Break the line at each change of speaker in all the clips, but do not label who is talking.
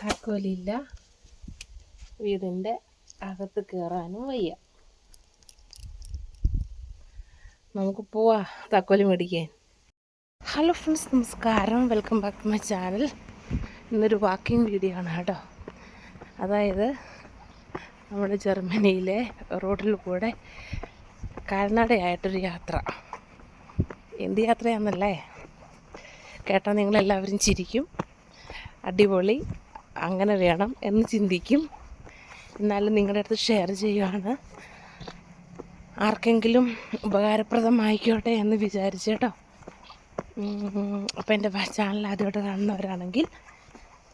താക്കോലില്ല. വീടിന്റെ അകത്ത് കയറാനും വയ്യ. നമുക്ക് പോവാ താക്കോൽ മേടിക്കാൻ. ഹലോ ഫ്രണ്ട്സ് നമസ്കാരം. Welcome back to my channel ഇന്നൊരു വാക്കിംഗ് വീഡിയോ ആണ് കേട്ടോ. അതായത് നമ്മുടെ ജർമ്മനിയിലെ റോഡിൽ കൂടെ കാൽനടയായിട്ടൊരു യാത്ര. എന്ത് യാത്രയാണെന്നല്ലേ കേട്ടാൽ നിങ്ങളെല്ലാവരും ചിരിക്കും. അടിപൊളി. അങ്ങനെ വേണം എന്ന് ചിന്തിക്കും. എന്നാലും നിങ്ങളുടെ അടുത്ത് ഷെയർ ചെയ്യുവാണ്. ആർക്കെങ്കിലും ഉപകാരപ്രദമായിക്കോട്ടെ എന്ന് വിചാരിച്ചേട്ടോ അപ്പോൾ എന്റെ ചാനൽ ആദ്യമായിട്ട് കാണുന്നവരാണെങ്കിൽ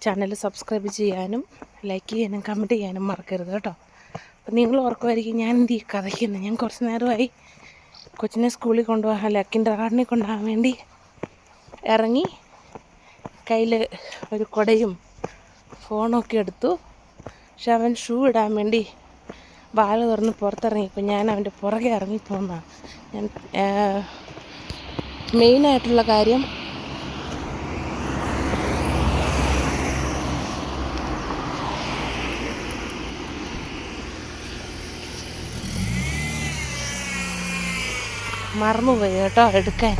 ചാനൽ സബ്സ്ക്രൈബ് ചെയ്യാനും ലൈക്ക് ചെയ്യാനും കമന്റ് ചെയ്യാനും മറക്കരുത് കേട്ടോ. അപ്പം നിങ്ങൾ ഓർക്കുമായിരിക്കും ഞാൻ എന്ത് കഥയ്ക്കുന്നത് ഞാൻ കുറച്ച് നേരമായി കൊച്ചിനെ സ്കൂളിൽ കൊണ്ടുപോകാൻ അല്ല കിൻഡർ ഗാർഡനിൽ കൊണ്ടുപോകാൻ വേണ്ടി ഇറങ്ങി. കയ്യിൽ ഒരു കുടയും ഫോണൊക്കെ എടുത്തു. പക്ഷെ അവൻ ഷൂ ഇടാൻ വേണ്ടി വാൽ തുറന്ന് പുറത്തിറങ്ങിയപ്പോൾ ഞാൻ അവന്റെ പുറകെ ഇറങ്ങിപ്പോന്നാണ് ഞാൻ മെയിനായിട്ടുള്ള കാര്യം മറന്നുപോയി കേട്ടോ എടുക്കാൻ.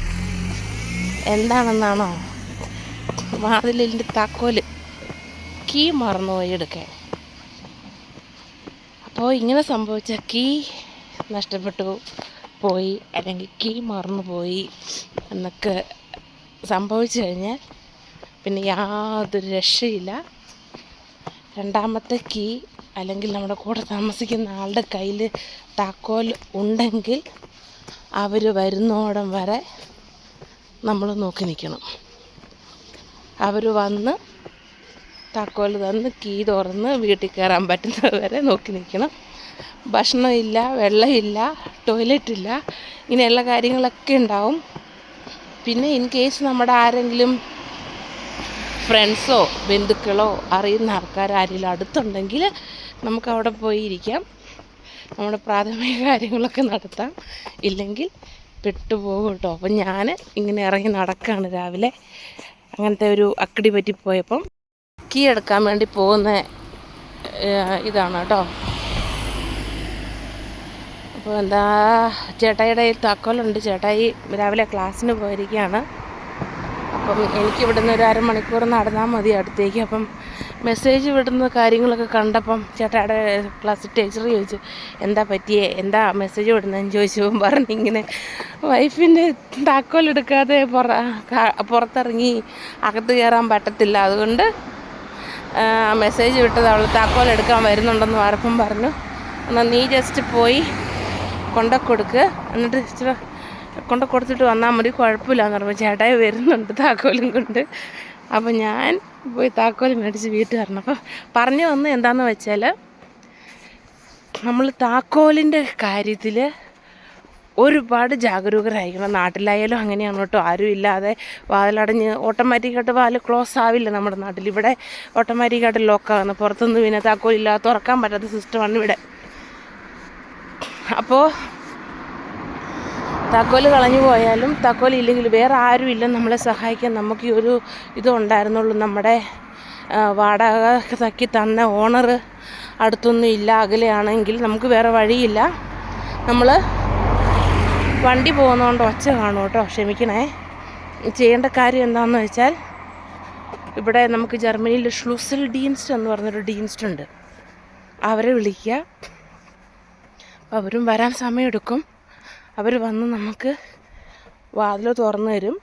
എന്താണെന്നാണോ? വാതിലിന്റെ താക്കോൽ. കീ മറന്നുപോയി എടുക്കാൻ അപ്പോൾ ഇങ്ങനെ സംഭവിച്ച കീ നഷ്ടപ്പെട്ടു പോയി അല്ലെങ്കിൽ കീ മറന്നു പോയി എന്നൊക്കെ സംഭവിച്ചു കഴിഞ്ഞാൽ പിന്നെ യാതൊരു രക്ഷയില്ല. രണ്ടാമത്തെ കീ അല്ലെങ്കിൽ നമ്മുടെ കൂടെ താമസിക്കുന്ന ആളുടെ കയ്യിൽ താക്കോൽ ഉണ്ടെങ്കിൽ അവർ വരുന്നോടം വരെ നമ്മൾ നോക്കി നിൽക്കണം. അവർ വന്ന് താക്കോൽ തന്ന് കീ തുറന്ന് വീട്ടിൽ കയറാൻ പറ്റുന്നത് വരെ നോക്കി നിൽക്കണം. ഭക്ഷണമില്ല വെള്ളമില്ല ടോയ്ലറ്റ് ഇല്ല ഇങ്ങനെയുള്ള കാര്യങ്ങളൊക്കെ ഉണ്ടാവും. പിന്നെ ഇൻ കേസ് നമ്മുടെ ആരെങ്കിലും ഫ്രണ്ട്സോ ബന്ധുക്കളോ അറിയുന്ന ആൾക്കാർ ആരെങ്കിലും അടുത്തുണ്ടെങ്കിൽ നമുക്ക് അവിടെ പോയി ഇരിക്കാം. നമ്മുടെ പ്രാഥമിക കാര്യങ്ങളൊക്കെ നടത്താം. ഇല്ലെങ്കിൽ പെട്ടുപോകും കേട്ടോ. അപ്പം ഞാൻ ഇങ്ങനെ ഇറങ്ങി നടക്കുകയാണ് രാവിലെ. അങ്ങനത്തെ ഒരു അക്കടി പറ്റിപ്പോയപ്പം കീ എടുക്കാൻ വേണ്ടി പോകുന്ന ഇതാണ് കേട്ടോ. അപ്പോൾ എന്താ ചേട്ടായിയുടെ താക്കോലുണ്ട്. ചേട്ടായി രാവിലെ ക്ലാസ്സിന് പോയിരിക്കുകയാണ്. അപ്പം എനിക്കിവിടുന്ന് ഒരു അരമണിക്കൂർ നടന്നാൽ മതി അടുത്തേക്ക്. അപ്പം മെസ്സേജ് വിടുന്ന കാര്യങ്ങളൊക്കെ കണ്ടപ്പം ചേട്ടായുടെ ക്ലാസ് ടീച്ചർ ചോദിച്ചു എന്താ പറ്റിയേ? എന്താ മെസ്സേജ് വിടുന്നതെന്ന് ചോദിച്ചു. പറഞ്ഞു ഇങ്ങനെ വൈഫിന്റെ താക്കോലെടുക്കാതെ പുറ പുറത്തിറങ്ങി അകത്ത് കയറാൻ പറ്റത്തില്ല. അതുകൊണ്ട് മെസ്സേജ് വിട്ടത് അവൾ താക്കോൽ എടുക്കാൻ വരുന്നുണ്ടെന്ന് വാർപ്പം പറഞ്ഞു. എന്നാൽ നീ ജസ്റ്റ് പോയി കൊണ്ട കൊടുക്ക്. എന്നിട്ട് ഇച്ചിരി കൊണ്ട കൊടുത്തിട്ട് വന്നാൽ മതി കുഴപ്പമില്ലാന്ന് പറഞ്ഞു. ചേട്ടായി വരുന്നുണ്ട് താക്കോലും കൊണ്ട്. അപ്പോൾ ഞാൻ പോയി താക്കോൽ മേടിച്ച് വീട്ടിൽ വരണം അപ്പം പറഞ്ഞു വന്ന് എന്താണെന്ന് വെച്ചാൽ നമ്മൾ താക്കോലിന്റെ കാര്യത്തിൽ ഒരുപാട് ജാഗരൂകരായിരിക്കണം. നാട്ടിലായാലും അങ്ങനെയാണ് കേട്ടോ. ആരും ഇല്ലാതെ വാതിലടഞ്ഞ് ഓട്ടോമാറ്റിക്കായിട്ട് വാതിൽ ക്ലോസ് ആവില്ല നമ്മുടെ നാട്ടിൽ ഇവിടെ ഓട്ടോമാറ്റിക്കായിട്ട് ലോക്കാകുന്നു പുറത്തുനിന്ന് പിന്നെ താക്കോലില്ലാതെ തുറക്കാൻ പറ്റാത്ത സിസ്റ്റമാണ് ഇവിടെ. അപ്പോൾ താക്കോൽ കളഞ്ഞു പോയാലും താക്കോൽ ഇല്ലെങ്കിൽ വേറെ ആരും ഇല്ല നമ്മളെ സഹായിക്കാൻ നമുക്ക് ഈ ഒരു ഇതുണ്ടായിരുന്നുള്ളൂ നമ്മുടെ വാടക തക്കി തന്ന ഓണർ അടുത്തൊന്നും ഇല്ല അകലെയാണെങ്കിൽ നമുക്ക് വേറെ വഴിയില്ല. നമ്മൾ വണ്ടി പോകുന്നതുകൊണ്ട് ഒച്ച കാണും കേട്ടോ. ക്ഷമിക്കണേ. ചെയ്യേണ്ട കാര്യം എന്താണെന്ന് വെച്ചാൽ ഇവിടെ നമുക്ക് ജർമ്മനിയിൽ ഷ്ലൂസൽ ഡീൻസ്റ്റ് എന്ന് പറഞ്ഞൊരു ഡീൻസ്റ്റ് ഉണ്ട്. അവരെ വിളിക്കുക. അവരും വരാൻ സമയമെടുക്കും. അവർ വന്ന് നമുക്ക് വാതിൽ തുറന്നു തരും.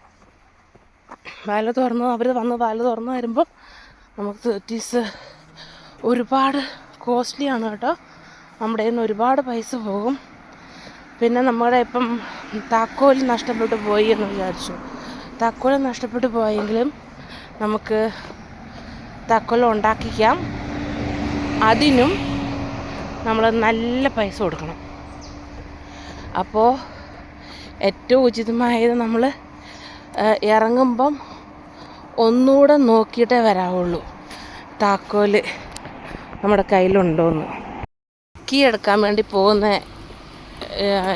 വാതിൽ തുറന്ന് അവർ വന്ന് വാതിൽ തുറന്ന് തരുമ്പോൾ നമുക്ക് തേർട്ടീസ് ഒരുപാട് കോസ്റ്റ്ലിയാണ് കേട്ടോ. നമ്മുടെ കയ്യിൽ നിന്ന് ഒരുപാട് പൈസ പോകും. പിന്നെ നമ്മുടെ ഇപ്പം താക്കോൽ നഷ്ടപ്പെട്ടു പോയി എന്ന് വിചാരിച്ചു. താക്കോൽ നഷ്ടപ്പെട്ടു പോയെങ്കിലും നമുക്ക് താക്കോൽ ഉണ്ടാക്കിക്കാം. അതിനും നമ്മൾ നല്ല പൈസ കൊടുക്കണം. അപ്പോൾ ഏറ്റവും ഉചിതമായത് നമ്മൾ ഇറങ്ങുമ്പം ഒന്നുകൂടെ നോക്കിയിട്ടേ വരാവുള്ളൂ. താക്കോൽ നമ്മുടെ കയ്യിലുണ്ടോയെന്ന് കീ എടുക്കാൻ വേണ്ടി പോകുന്ന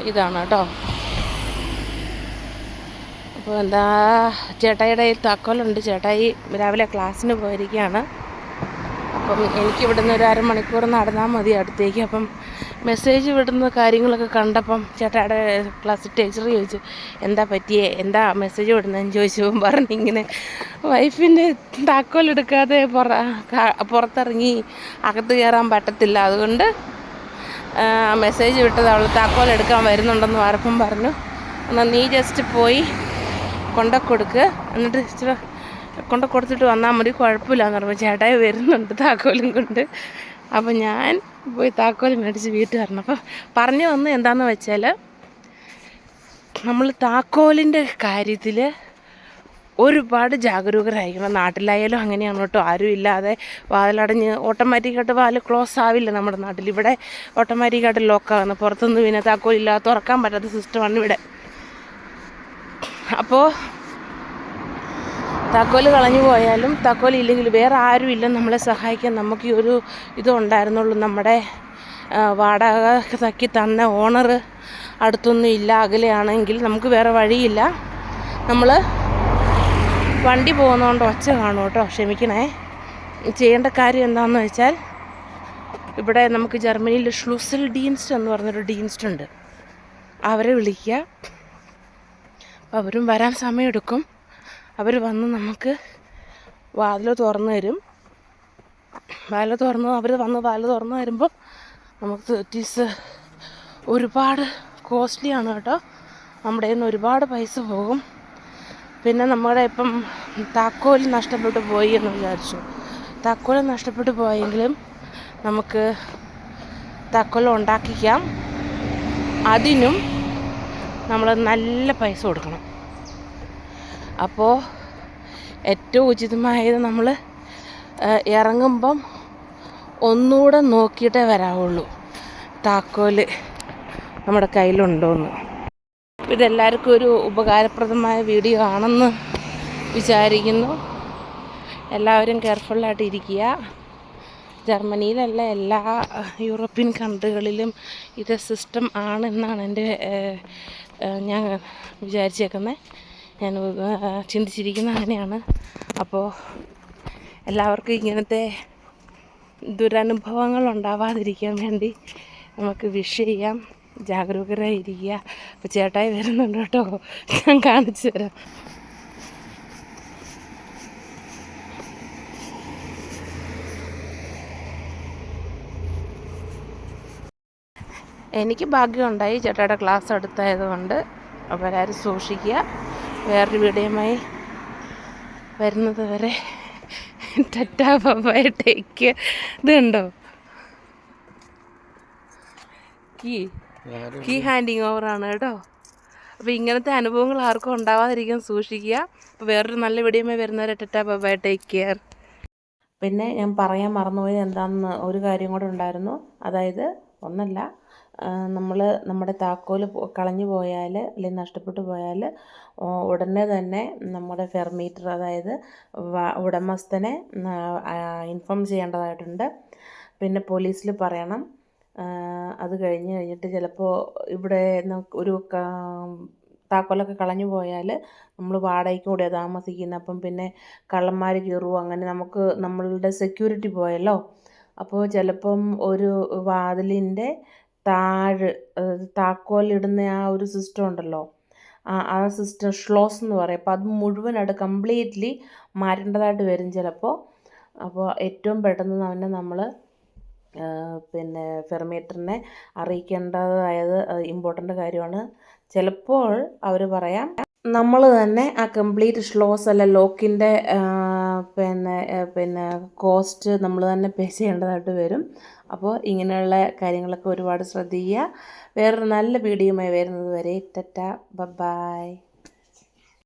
ഇതാണ് കേട്ടോ. അപ്പോൾ എന്താ ചേട്ടായിയുടെ താക്കോലുണ്ട്. ചേട്ടായി രാവിലെ ക്ലാസ്സിന് പോയിരിക്കുകയാണ്. അപ്പം എനിക്ക് ഇവിടുന്ന് ഒരു അരമണിക്കൂർ നടന്നാൽ മതി അടുത്തേക്ക്. അപ്പം മെസ്സേജ് വിടുന്ന കാര്യങ്ങളൊക്കെ കണ്ടപ്പം ചേട്ടായുടെ ക്ലാസ് ടീച്ചർ ചോദിച്ചു എന്താ പറ്റിയേ? എന്താ മെസ്സേജ് വിടുന്നതെന്ന് ചോദിച്ചു. പറഞ്ഞു ഇങ്ങനെ വൈഫിന്റെ താക്കോലെടുക്കാതെ പുറ പുറത്തിറങ്ങി അകത്ത് കയറാൻ പറ്റത്തില്ല. അതുകൊണ്ട് മെസ്സേജ് വിട്ടത് അവൾ താക്കോൽ എടുക്കാൻ വരുന്നുണ്ടെന്ന് വാർപ്പം പറഞ്ഞു. എന്നാൽ നീ ജസ്റ്റ് പോയി കൊണ്ട കൊടുക്ക്. എന്നിട്ട് ഇച്ചിരി കൊണ്ട കൊടുത്തിട്ട് വന്നാൽ മതി കുഴപ്പമില്ല എന്ന് പറഞ്ഞു. ചേട്ടായി വരുന്നുണ്ട് താക്കോലും കൊണ്ട്. അപ്പോൾ ഞാൻ പോയി താക്കോൽ മേടിച്ച് വീട്ടിൽ വരണം അപ്പോൾ പറഞ്ഞു വന്ന് എന്താണെന്ന് വെച്ചാൽ നമ്മൾ താക്കോലിന്റെ കാര്യത്തിൽ ഒരുപാട് ജാഗരൂകരായിരിക്കണം. നാട്ടിലായാലും അങ്ങനെയാണ് കേട്ടോ. ആരും ഇല്ലാതെ വാതിലടഞ്ഞ് ഓട്ടോമാറ്റിക്കായിട്ട് വാതിൽ ക്ലോസ് ആവില്ല നമ്മുടെ നാട്ടിൽ ഇവിടെ ഓട്ടോമാറ്റിക്കായിട്ട് ലോക്കാകുന്നു പുറത്തുനിന്ന് പിന്നെ താക്കോലില്ലാതെ തുറക്കാൻ പറ്റാത്ത സിസ്റ്റമാണ് ഇവിടെ. അപ്പോൾ താക്കോൽ കളഞ്ഞു പോയാലും താക്കോൽ ഇല്ലെങ്കിൽ വേറെ ആരും ഇല്ല നമ്മളെ സഹായിക്കാൻ നമുക്ക് ഈ ഒരു ഇതുണ്ടായിരുന്നുള്ളൂ നമ്മുടെ ആ, വാടക തക്കി തന്ന ഓണർ അടുത്തൊന്നും ഇല്ല അകലെയാണെങ്കിൽ നമുക്ക് വേറെ വഴിയില്ല. നമ്മൾ വണ്ടി പോകുന്നതുകൊണ്ട് ഒച്ച കാണും കേട്ടോ. ക്ഷമിക്കണേ. ചെയ്യേണ്ട കാര്യം എന്താണെന്ന് വെച്ചാൽ ഇവിടെ നമുക്ക് ജർമ്മനിയിൽ ഷ്ലൂസൽ ഡീൻസ്റ്റ് എന്ന് പറഞ്ഞൊരു ഡീൻസ്റ്റ് ഉണ്ട്. അവരെ വിളിക്കുക. അപ്പോൾ അവരും വരാൻ സമയമെടുക്കും. അവർ വന്ന് നമുക്ക് വാതിൽ തുറന്നു തരും. വാതിൽ തുറന്ന് അവർ വന്ന് വാതിൽ തുറന്ന് തരുമ്പോൾ നമുക്ക് തേർട്ടീസ് ഒരുപാട് കോസ്റ്റ്ലിയാണ് കേട്ടോ. നമ്മുടെ കയ്യിൽ നിന്ന് ഒരുപാട് പൈസ പോകും. പിന്നെ നമ്മുടെ ഇപ്പം താക്കോൽ നഷ്ടപ്പെട്ടു പോയി എന്ന് വിചാരിച്ചു. താക്കോൽ നഷ്ടപ്പെട്ടു പോയെങ്കിലും നമുക്ക് താക്കോൽ ഉണ്ടാക്കിക്കാം. അതിനും നമ്മൾ നല്ല പൈസ കൊടുക്കണം. അപ്പോൾ ഏറ്റവും ഉചിതമായത് നമ്മൾ ഇറങ്ങുമ്പം ഒന്നുകൂടെ നോക്കിയിട്ടേ വരാവുള്ളൂ. താക്കോൽ നമ്മുടെ കയ്യിലുണ്ടോയെന്ന് ഇതെല്ലാവർക്കും ഒരു ഉപകാരപ്രദമായ വീഡിയോ ആണെന്ന് വിചാരിക്കുന്നു. എല്ലാവരും കെയർഫുള്ളായിട്ട് ഇരിക്കുക. ജർമ്മനിയിലല്ല എല്ലാ യൂറോപ്യൻ കൺട്രികളിലും ഇത് സിസ്റ്റം ആണെന്നാണ് എന്റെ ഞാൻ വിചാരിച്ചേക്കുന്നത് ഞാൻ ചിന്തിച്ചിരിക്കുന്ന അങ്ങനെയാണ്. അപ്പോൾ എല്ലാവർക്കും ഇങ്ങനത്തെ ദുരനുഭവങ്ങൾ ഉണ്ടാവാതിരിക്കാൻ വേണ്ടി നമുക്ക് വിഷ് ചെയ്യാം. ജാഗരൂകരായിരിക്കുക അപ്പോൾ ചേട്ടായി വരുന്നുണ്ട് കേട്ടോ. ഞാൻ കാണിച്ചു തരാം. എനിക്ക് ഭാഗ്യമുണ്ടായി ചേട്ടായുടെ ക്ലാസ് അടുത്തായതുകൊണ്ട് അപ്പോൾ എല്ലാവരും സൂക്ഷിക്കുക. വേറൊരു വീഡിയോയുമായി വരുന്നത് വരെ ടറ്റാ ബൈ ടേക്ക് ഇതുണ്ടോ? കണ്ടോ കീ ഹാൻഡിങ് ആണ് കേട്ടോ. അപ്പോൾ ഇങ്ങനത്തെ അനുഭവങ്ങൾ ആർക്കും ഉണ്ടാവാതിരിക്കാൻ സൂക്ഷിക്കുക. അപ്പോൾ വേറൊരു നല്ല വീഡിയോമായി വരുന്നവരെ ടെറ്റാ ബൈ ടേക്ക് കെയർ പിന്നെ ഞാൻ പറയാൻ മറന്നുപോയത് എന്താണെന്ന് ഒരു കാര്യം കൂടെ ഉണ്ടായിരുന്നു. അതായത് ഒന്നല്ല നമ്മൾ നമ്മുടെ താക്കോൽ കളഞ്ഞു പോയാൽ അല്ലെങ്കിൽ നഷ്ടപ്പെട്ടു പോയാൽ ഉടനെ തന്നെ നമ്മുടെ ഫെർമീറ്റർ അതായത് ഉടമസ്ഥനെ ഇൻഫോം ചെയ്യേണ്ടതായിട്ടുണ്ട്. പിന്നെ പോലീസിൽ പറയണം അത് കഴിഞ്ഞ് കഴിഞ്ഞിട്ട് ചിലപ്പോൾ ഇവിടെ ഒരു താക്കോലൊക്കെ കളഞ്ഞു പോയാൽ നമ്മൾ വാടകയ്ക്ക് കൂടെ താമസിക്കുന്നത് അപ്പം പിന്നെ കള്ളന്മാർ കയറുമോ അങ്ങനെ നമുക്ക് നമ്മളുടെ സെക്യൂരിറ്റി പോയല്ലോ. അപ്പോൾ ചിലപ്പം ഒരു വാതിലിന്റെ താഴ് താക്കോലിടുന്ന ആ ഒരു സിസ്റ്റം ഉണ്ടല്ലോ. ആ ആ സിസ്റ്റം ഷ്ലോസ് എന്ന് പറയും. അപ്പോൾ അത് മുഴുവനായിട്ട് കംപ്ലീറ്റ്ലി മാറ്റേണ്ടതായിട്ട് വരും ചിലപ്പോൾ അപ്പോൾ ഏറ്റവും പെട്ടെന്ന് തന്നെ നമ്മൾ പിന്നെ ഫെർമീറ്ററിനെ അറിയിക്കേണ്ടതായത് ഇമ്പോർട്ടന്റ് കാര്യമാണ്. ചിലപ്പോൾ അവർ പറയാം നമ്മൾ തന്നെ ആ കംപ്ലീറ്റ് ഷ്ലോസ് അല്ല ലോക്കിന്റെ പിന്നെ പിന്നെ കോസ്റ്റ് നമ്മൾ തന്നെ പേ ചെയ്യേണ്ടതായിട്ട് വരും. അപ്പോൾ ഇങ്ങനെയുള്ള കാര്യങ്ങളൊക്കെ ഒരുപാട് ശ്രദ്ധിക്കുക. വേറൊരു നല്ല വീഡിയോയുമായി വരുന്നത് വരെ ടറ്റ ബൈ.